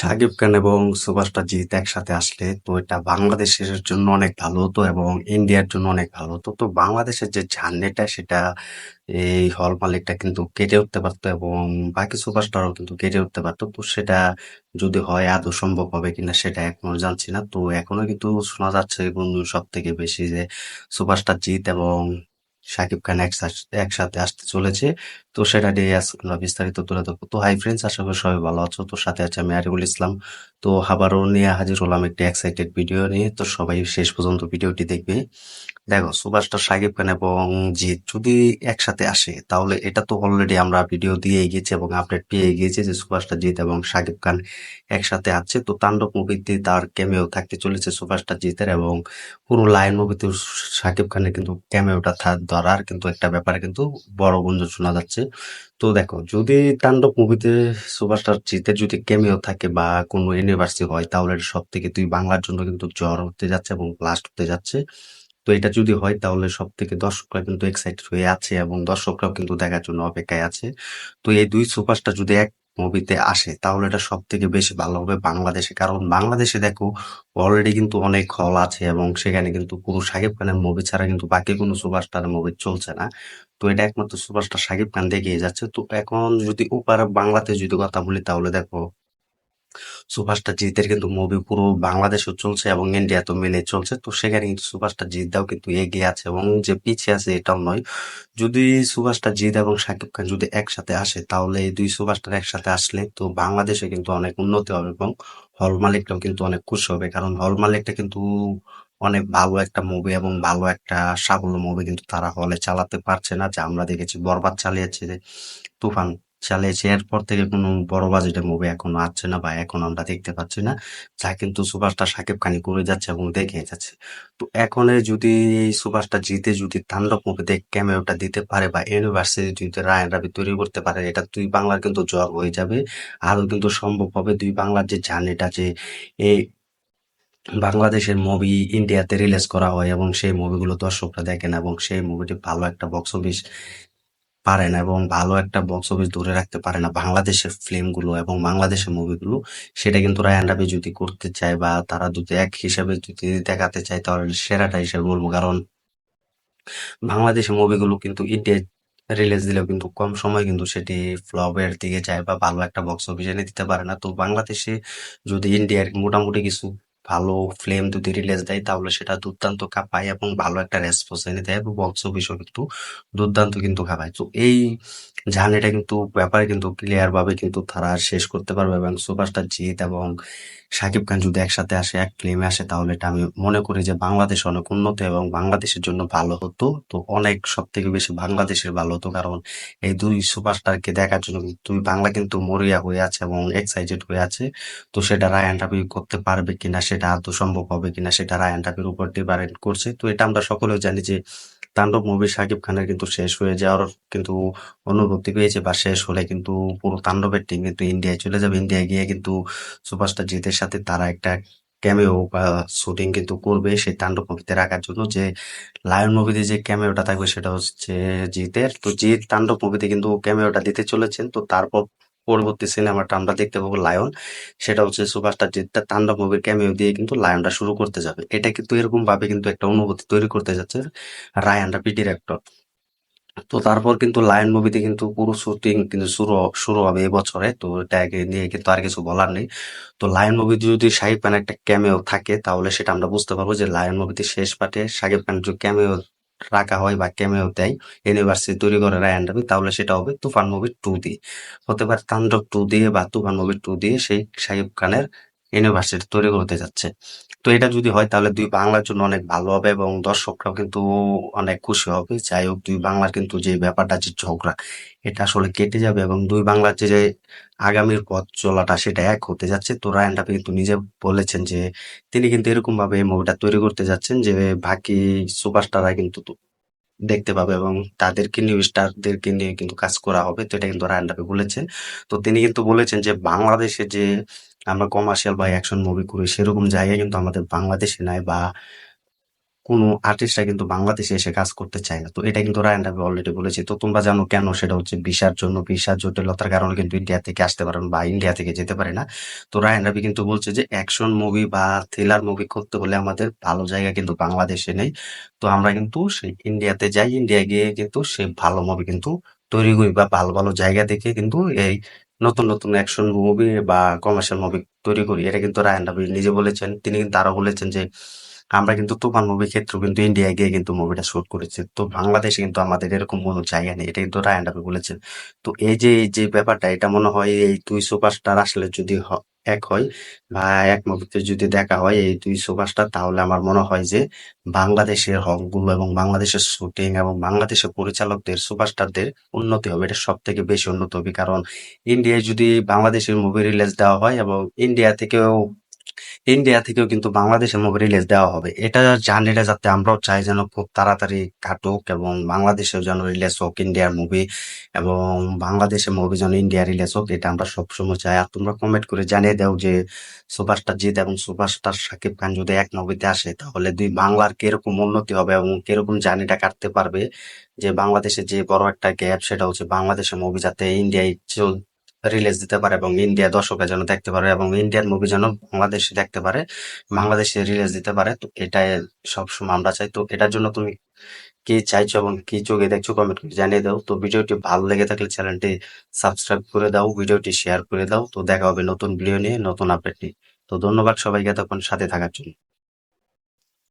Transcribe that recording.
শাকিব খান এবং সুপারস্টার জিৎ একসাথে আসলে তো এটা বাংলাদেশের জন্য অনেক ভালো হতো এবং ইন্ডিয়ার জন্য অনেক ভালো হতো তো বাংলাদেশের যে জার্নিটা সেটা এই হল মালিকটা কিন্তু কেটে উঠতে পারতো এবং বাকি সুপারস্টারও কিন্তু কেটে উঠতে পারতো। তো সেটা যদি হয় আদৌ সম্ভব হবে কিনা সেটা এখনও জানছি না। তো এখনও কিন্তু শোনা যাচ্ছে সব থেকে বেশি যে সুপারস্টার জিৎ এবং শাকিব খান একসাথে আসতে চলেছে। তো সেটা নিয়ে আজকে বিস্তারিত তুলে ধরবো। তো হাই ফ্রেন্ডস, আশা করি সবাই ভালো আছো। তো সাথে আছে আমি আরিফুল ইসলাম। তো আবারও নিয়ে হাজির হলাম একটি এক্সাইটেড ভিডিও নিয়ে। তো সবাই শেষ পর্যন্ত ভিডিওটি দেখবে। দেখো, সুপারস্টার শাকিব খান এবং জিৎ যদি একসাথে আসে, তাহলে এটা তো অলরেডি আমরা ভিডিও দিয়ে গিয়েছি এবং আপডেট পেয়ে গিয়েছি যে সুপারস্টার জিৎ এবং শাকিব খান একসাথে আছে। তো তাণ্ডব মুভিতে তার ক্যামেও থাকতে চলেছে সুপারস্টার জিতের এবং পুরো লাইন মুভিতে শাকিব খানের কিন্তু ক্যামেওটা ধরার কিন্তু একটা ব্যাপার কিন্তু বড় গুঞ্জন শোনা যাচ্ছে। তো দেখো, যদি তাণ্ডব মুভিতে সুপারস্টার জিতের যদি কেমিও থাকে বা কোনো ইউনিভার্সিটি হয়, তাহলে সব থেকে তুই বাংলার জন্য কিন্তু জ্বর হতে যাচ্ছে এবং ব্লাস্ট হতে যাচ্ছে। তো এটা যদি হয়, তাহলে সব থেকে দর্শকরা কিন্তু এক্সাইটেড হয়ে আছে এবং দর্শকরাও কিন্তু দেখার জন্য অপেক্ষায় আছে। তো এই দুই সুপারস্টার যদি এক মুভিতে আসে, তাহলে এটা সব থেকে বেশি ভালো হবে বাংলাদেশে। কারণ বাংলাদেশে দেখো অলরেডি কিন্তু অনেক হল আছে এবং সেখানে কিন্তু কোনো শাকিব খানের মুভি ছাড়া কিন্তু বাকি কোনো সুপারস্টার মুভি চলছে না। তো এটা একমাত্র সুপারস্টার শাকিব খান দেখিয়ে যাচ্ছে। তো এখন যদি ওপার বাংলাতে যদি কথা বলি, তাহলে দেখো সুপারস্টার জিতের কিন্তু মুভি পুরো বাংলাদেশেও চলছে এবং ইন্ডিয়া তো মিলে চলছে। তো সেখানে কিন্তু সুপারস্টার জিৎদাও কিন্তু এগিয়ে আছে এবং যে পিছিয়ে আছে এটাও নয়। যদি সুপারস্টার জিৎ এবং শাকিব খান যদি একসাথে আসে, তাহলে এই দুই সুপারস্টার একসাথে আসলে তো বাংলাদেশে কিন্তু অনেক উন্নতি হবে এবং হল মালিকটাও কিন্তু অনেক খুশি হবে। কারণ হল মালিকটা কিন্তু অনেক ভালো একটা মুভি এবং ভালো একটা সাফল্য মুভি কিন্তু তারা হলে চালাতে পারছে না। যে আমরা দেখেছি বরবাদ চালিয়েছে যে চালিয়েছে। এরপর থেকে কোনো বড় বাজেটের মুভি এখনও আসছে না বা এখন আমরা দেখতে পাচ্ছি না। যা কিন্তু সুপারস্টার সাকিব খানি করে যাচ্ছে এবং দেখে যাচ্ছে। তো এখন যদি এই সুপারস্টার জিতে যদি তাণ্ডব মুভিতে ক্যামেওটা দিতে পারে বা ইউনিভার্সিটি যদি রায়ন রাবি তৈরি করতে পারে, এটা দুই বাংলার কিন্তু জ্বর হয়ে যাবে। আরও কিন্তু সম্ভব হবে দুই বাংলার যে জার্নিটা যে এই বাংলাদেশের মুভি ইন্ডিয়াতে রিলিজ করা হয় এবং সেই মুভিগুলো দর্শকরা দেখেন এবং সেই মুভিটি ভালো একটা বক্স অফিস পারে না এবং ভালো একটা বক্স অফিস ধরে রাখতে পারে না বাংলাদেশের ফিল্মগুলো এবং বাংলাদেশের মুভিগুলো সেটা কিন্তু রায়ান রাবি যদি করতে চায় বা তারা দুটো এক হিসাবে যদি দেখাতে চায়, তাহলে সেরাটা হিসেবে বলব। কারণ বাংলাদেশের মুভিগুলো কিন্তু ইন্ডিয়ায় রিলিজ দিলেও কিন্তু কম সময় কিন্তু সেটি ফ্লপের দিকে যায় বা ভালো একটা বক্স অফিস দিতে পারে না। তো বাংলাদেশে যদি ইন্ডিয়ার মোটামুটি কিছু ভালো ফ্লেম যদি রিলিজ দেয়, তাহলে সেটা দুর্দান্ত কাঁপায় এবং ভালো একটা রেসপন্স এনে দেয় এবং বক্স অফিসও কিন্তু দুর্দান্ত কিন্তু কাঁপায়। তো এই জার্নিটা কিন্তু, ব্যাপারে কিন্তু ক্লিয়ার ভাবে কিন্তু তারা শেষ করতে পারবে এবং সুপারস্টার জিৎ এবং শাকিব খান যদি একসাথে আসে, এক ফিল্মে আসে, তাহলে এটা আমি মনে করি যে বাংলাদেশ অনেক উন্নত এবং বাংলাদেশের জন্য ভালো হতো। তো অনেক সব থেকে বেশি বাংলাদেশের ভালো হতো কারণ এই দুই সুপারস্টারকে দেখার জন্য দুই বাংলা কিন্তু মরিয়া হয়ে আছে এবং এক্সাইটেড হয়ে আছে। তো সেটা রায়ান রাবি করতে পারবে কিনা সেটা আদৌ সম্ভব হবে কিনা সেটা রায়ান রাবির উপর ডিপারেন্ট করছে। তো এটা আমরা সকলেও জানি যে তাণ্ডব মুভি শাকিব খানের কিন্তু শেষ হয়ে যাওয়ার কিন্তু অনুভূতি পেয়েছে বা শেষ হলে কিন্তু পুরো তাণ্ডবের টিম কিন্তু ইন্ডিয়ায় চলে যাবে। ইন্ডিয়ায় গিয়ে কিন্তু সুপারস্টার জিতের সাথে তারা একটা ক্যামেও বা শুটিং কিন্তু করবে সেই তাণ্ডব মুভিতে রাখার জন্য। যে লায়ন মুভিতে যে ক্যামেওটা থাকবে সেটা হচ্ছে জিতের। তো জিৎ তাণ্ডব মুভিতে কিন্তু ক্যামেওটা দিতে চলেছেন। তো তারপর পরবর্তী সিনেমাটা আমরা দেখতে পাবো লায়ন। সেটা হচ্ছে সুপারস্টার জিৎ তাণ্ডব মুভির ক্যামেও দিয়ে কিন্তু লায়নটা শুরু করতে যাবে। এটা কিন্তু এরকম ভাবে কিন্তু একটা অনুভূতি তৈরি করতে যাচ্ছে রায়ান রাবি ডিরেক্টর তো তারপর কিন্তু লায়ন মুভিতে কিন্তু পুরো শুটিং কিন্তু শুরু শুরু হবে এবছরে। তো এটাকে নিয়ে কিন্তু আর কিছু বলার নেই। তো লায়ন মুভিতে যদি শাহিব খান একটা ক্যামেও থাকে, তাহলে সেটা আমরা বুঝতে পারব যে লায়ন মুভিতে শেষ পার্টে শাকিব খান যদি ক্যামেও রাখা হয় বা ক্যামেও দেয় ইউনিভার্সিটি তৈরি করে রায়ান রাবি তাহলে সেটা হবে তুফান মুভি টু দিয়ে হতে পারে তান্ডব টু দিয়ে বা তুফান মুভি টু দিয়ে সেই শাহিব খানের ইউনিভার্সিটি তৈরি করতে যাচ্ছে। তো এটা যদি হয়, তাহলে দুই বাংলার জন্য অনেক ভালো হবে এবং দর্শকরাও কিন্তু অনেক খুশি হবে। যাই হোক, দুই বাংলার কিন্তু যে ব্যাপারটা, যে ঝগড়া, এটা আসলে কেটে যাবে এবং দুই বাংলার যে আগামীর পথ চলাটা, সেটা এক হতে যাচ্ছে। তো রায়ন রাফি কিন্তু নিজে বলেছেন যে, তিনি কিন্তু এরকম ভাবে এই মুভিটা তৈরি করতে যাচ্ছেন যে, বাকি সুপারস্টাররা কিন্তু দেখতে পাবে এবং তাদেরকে নিউ স্টারদেরকে নিয়ে কিন্তু কাজ করা হবে। তো এটা কিন্তু রায়ন রাফি বলেছেন তো তিনি কিন্তু বলেছেন যে, বাংলাদেশে যে আমরা কমার্শিয়াল বা অ্যাকশন মুভি করি, সেরকম জায়গায় কিন্তু আমাদের বাংলাদেশে নাই বা কোনো আর্টিস্টরা কিন্তু বাংলাদেশে এসে কাজ করতে চায় না। তো এটা কিন্তু রায়ন রাবি অলরেডি বলেছে। তো তোমরা জানো কেন সেটা হচ্ছে ভিসার জন্য, ভিসার জটিলতার কারণে কিন্তু ইন্ডিয়া থেকে আসতে পারে না বা ইন্ডিয়া থেকে যেতে পারে না। তো রায়ান রাবি কিন্তু বলছে যে অ্যাকশন মুভি বা থ্রিলার মুভি করতে হলে আমাদের ভালো জায়গা কিন্তু বাংলাদেশে নেই। তো আমরা কিন্তু সেই ইন্ডিয়াতে যাই ইন্ডিয়া গিয়ে কিন্তু সেই ভালো মুভি কিন্তু তৈরি করি বা ভালো ভালো জায়গা দেখে কিন্তু এই নতুন নতুন অ্যাকশন মুভি বা কমার্শিয়াল মুভি তৈরি করি। এটা কিন্তু রায়ন রাবি নিজে বলেছেন। তিনি কিন্তু আরও বলেছেন যে, আমরা কিন্তু তুফান মুভি ক্ষেত্রে কিন্তু ইন্ডিয়ায় গিয়ে কিন্তু মুভিটা শুট করেছি। তো বাংলাদেশে কিন্তু আমাদের এরকম কোনো জায়গা নেই। এটা কিন্তু রায়ন রাবি বলেছেন। তো এই যে এই যে ব্যাপারটা, এটা মনে হয় এই দুই সুপারস্টার আসলে যদি এক হয় বা এক মুভিতে যদি দেখা হয় এই দুই সুপারস্টার তাহলে আমার মনে হয় যে বাংলাদেশের হকগুলো এবং বাংলাদেশের শুটিং এবং বাংলাদেশের পরিচালকদের সুপারস্টারদের উন্নতি হবে। এটা সব থেকে বেশি উন্নত হবে। কারণ ইন্ডিয়ায় যদি বাংলাদেশের মুভি রিলিজ দেওয়া হয় এবং ইন্ডিয়া থেকেও ইন্ডিয়া থেকেও কিন্তু বাংলাদেশের মুভি রিলিজ দেওয়া হবে। এটা জার্নিটা যাতে আমরাও চাই যেন খুব তাড়াতাড়ি কাটুক এবং বাংলাদেশেও যেন রিলিজ হোক ইন্ডিয়ার মুভি এবং বাংলাদেশের মুভি যেন ইন্ডিয়া রিলিজ হোক, এটা আমরা সবসময় চাই। আর তোমরা কমেন্ট করে জানিয়ে দাও যে সুপারস্টার জিৎ এবং সুপারস্টার শাকিব খান যদি এক মুভিতে আসে, তাহলে দুই বাংলার কীরকম উন্নতি হবে এবং কীরকম জার্নিটা কাটতে পারবে? যে বাংলাদেশে যে বড় একটা গ্যাপ সেটা হচ্ছে বাংলাদেশের মুভি যাতে ইন্ডিয়ায় রিলিজ দিতে পারে এবং ইন্ডিয়া দর্শকরা যেন দেখতে পারে এবং ইন্ডিয়ান মুভি যেন বাংলাদেশে দেখতে পারে, বাংলাদেশে রিলিজ দিতে পারে। তো এটাই সবসময় আমরা চাই। তো এটার জন্য তুমি কি চাইছো এবং কি চোখে দেখছ কমেন্ট করে জানিয়ে দাও। তো ভিডিওটি ভালো লেগে থাকলে চ্যানেলটি সাবস্ক্রাইব করে দাও, ভিডিওটি শেয়ার করে দাও। তো দেখা হবে নতুন ভিডিও নিয়ে, নতুন আপডেট নিয়ে। তো ধন্যবাদ সবাইকে তখন সাথে থাকার জন্য।